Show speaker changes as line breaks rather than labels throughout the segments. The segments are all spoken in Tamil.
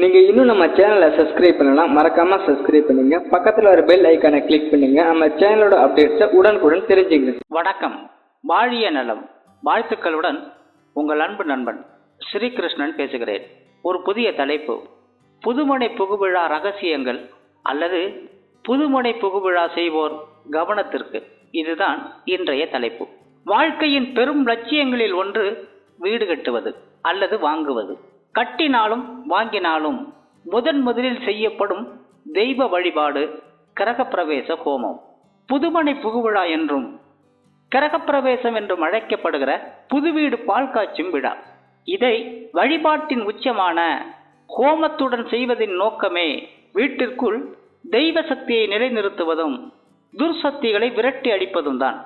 நீங்கள் இன்னும் நம்ம சேனலை சப்ஸ்கிரைப் பண்ணலாம் மறக்காம சப்ஸ்கிரைப் பண்ணுங்க. பக்கத்தில் ஒரு பெல் ஐக்கானை கிளிக் பண்ணுங்க. நம்ம சேனலோட அப்டேட்ஸை உடனுக்குடன் தெரிஞ்சுங்க
வணக்கம். வாழிய நலம். வாழ்த்துக்களுடன் உங்கள் அன்பு நண்பன் ஸ்ரீகிருஷ்ணன் பேசுகிறேன். ஒரு புதிய தலைப்பு. புதுமனை புகுவிழா ரகசியங்கள் அல்லது புதுமனை புகுவிழா செய்வோர் கவனத்திற்கு. இதுதான் இன்றைய தலைப்பு. வாழ்க்கையின் பெரும் லட்சியங்களில் ஒன்று வீடு கட்டுவது அல்லது வாங்குவது. கட்டினாலும் வாங்கினாலும் முதன் முதலில் செய்யப்படும் தெய்வ வழிபாடு கிரகப்பிரவேச ஹோமம். புதுமனை புகுவிழா என்றும் கிரகப்பிரவேசம் என்றும் அழைக்கப்படுகிற புது வீடு பால் காய்ச்சும் விழா. இதை வழிபாட்டின் உச்சமான ஹோமத்துடன் செய்வதின் நோக்கமே வீட்டிற்குள் தெய்வ சக்தியை நிலைநிறுத்துவதும் துர்சக்திகளை விரட்டி அடிப்பதும் தான்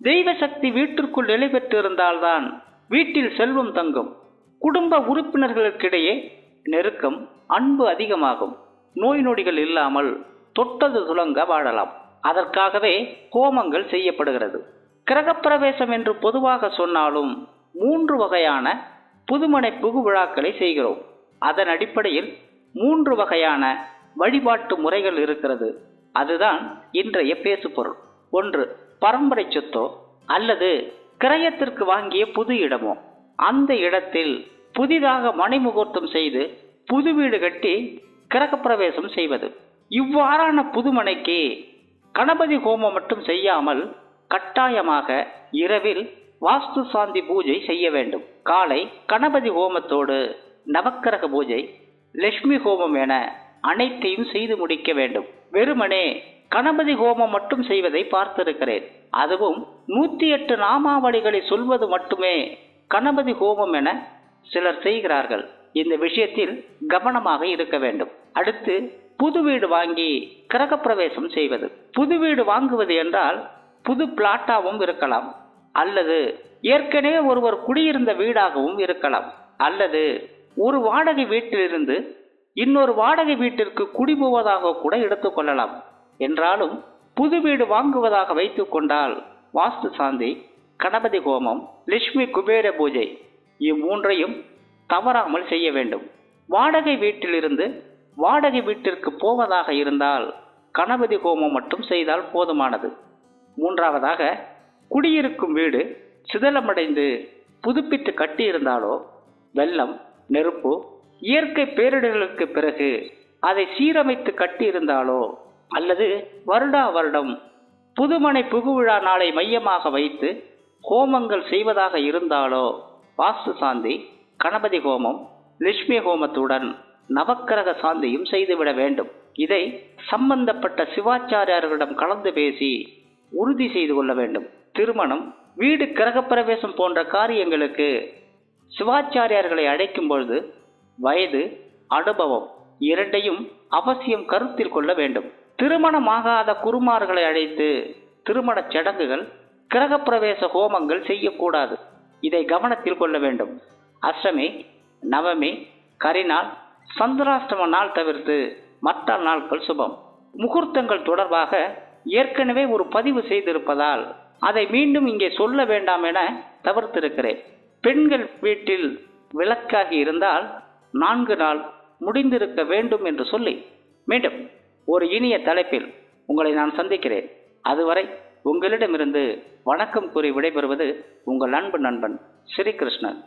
தெய்வ சக்தி வீட்டிற்குள் நிலை பெற்றிருந்தால்தான் வீட்டில் செல்வம் தங்கும். குடும்ப உறுப்பினர்களுக்கிடையே நெருக்கம் அன்பு அதிகமாகும். நோய் நொடிகள் இல்லாமல் தொட்டது துலங்க வாழலாம். அதற்காகவே கோமங்கள் செய்யப்படுகிறது. கிரகப்பிரவேசம் என்று பொதுவாக சொன்னாலும் மூன்று வகையான புதுமனை புகு விழாக்களை செய்கிறோம். அதன் அடிப்படையில் மூன்று வகையான வழிபாட்டு முறைகள் இருக்கிறது. அதுதான் இன்றைய பேசுபொருள். ஒன்று பரம்பரை சொத்தோ அல்லது கிரயத்திற்கு வாங்கிய புது இடமோ. அந்த இடத்தில் புதிதாக மணிமுகூர்த்தம் செய்து புது வீடு கட்டி கிரகப்பிரவேசம் செய்வது. இவ்வாறான புதுமனைக்கு கணபதி ஹோமம் மட்டும் செய்யாமல் கட்டாயமாக இரவில் வாஸ்து சாந்தி பூஜை செய்ய வேண்டும். காலை கணபதி ஹோமத்தோடு நவக்கிரக பூஜை லட்சுமி ஹோமம் என அனைத்தையும் செய்து முடிக்க வேண்டும். வெறுமனே கணபதி ஹோமம் மட்டும் செய்வதை பார்த்திருக்கிறேன். அதுவும் நூத்தி எட்டு நாமாவளிகளை சொல்வது மட்டுமே கணபதி ஹோமம் என சிலர் செய்கிறார்கள். இந்த விஷயத்தில் கவனமாக இருக்க வேண்டும். அடுத்து புது வீடு வாங்கி கிரகப்பிரவேசம் செய்வது. புது வீடு வாங்குவது என்றால் புது பிளாட்டாகவும் இருக்கலாம். அல்லது ஏற்கனவே ஒருவர் குடியிருந்த வீடாகவும் இருக்கலாம். அல்லது ஒரு வாடகை வீட்டிலிருந்து இன்னொரு வாடகை வீட்டிற்கு குடிபோவதாக கூட எடுத்துக்கொள்ளலாம் என்றாலும் புது வீடு வாங்குவதாக வைத்துக்கொண்டால் வாஸ்து சாந்தி கணபதி ஹோமம் லட்சுமி குபேர பூஜை இம்மூன்றையும் தவறாமல் செய்ய வேண்டும். வாடகை வீட்டிலிருந்து வாடகை வீட்டிற்கு போவதாக இருந்தால் கணபதி ஹோமம் மட்டும் செய்தால் போதுமானது. மூன்றாவதாக குடியிருக்கும் வீடு சிதலமடைந்து புதுப்பித்து கட்டியிருந்தாலோ வெள்ளம் நெருப்பு இயற்கை பேரிடர்களுக்கு பிறகு அதை சீரமைத்து கட்டியிருந்தாலோ அல்லது வருடா வருடம் புதுமனை புகுவிழா நாளை மையமாக வைத்து ஹோமங்கள் செய்வதாக இருந்தாலோ வாஸ்து சாந்தி கணபதி ஹோமம் லட்சுமி ஹோமத்துடன் நவக்கிரக சாந்தியும் செய்துவிட வேண்டும். இதை சம்பந்தப்பட்ட சிவாச்சாரியார்களிடம் கலந்து பேசி உறுதி செய்து கொள்ள வேண்டும். திருமணம் வீடு கிரகப்பிரவேசம் போன்ற காரியங்களுக்கு சிவாச்சாரியார்களை அழைக்கும் பொழுது வயது அனுபவம் இரண்டையும் அவசியம் கருத்தில் கொள்ள வேண்டும். திருமணமாகாத குருமார்களை அழைத்து திருமணச் சடங்குகள் கிரகப்பிரவேச ஹோமங்கள் செய்யக்கூடாது. இதை கவனத்தில் கொள்ள வேண்டும். அஷ்டமி நவமி கரிநாள் சந்திராஷ்டம நாள் தவிர்த்து மற்ற நாட்கள் சுபம். முகூர்த்தங்கள் தொடர்பாக ஏற்கனவே ஒரு பதிவு செய்திருப்பதால் அதை மீண்டும் இங்கே சொல்ல வேண்டாம் என தவிர்த்திருக்கிறேன். பெண்கள் வீட்டில் விளக்காகி இருந்தால் நான்கு நாள் முடிந்திருக்க வேண்டும் என்று சொல்லி மீண்டும் ஒரு இனிய தலைப்பில் உங்களை நான் சந்திக்கிறேன். அதுவரை உங்களிடமிருந்து வணக்கம் கூறி விடைபெறுவது உங்கள் அன்பு நண்பன் ஸ்ரீகிருஷ்ணன்.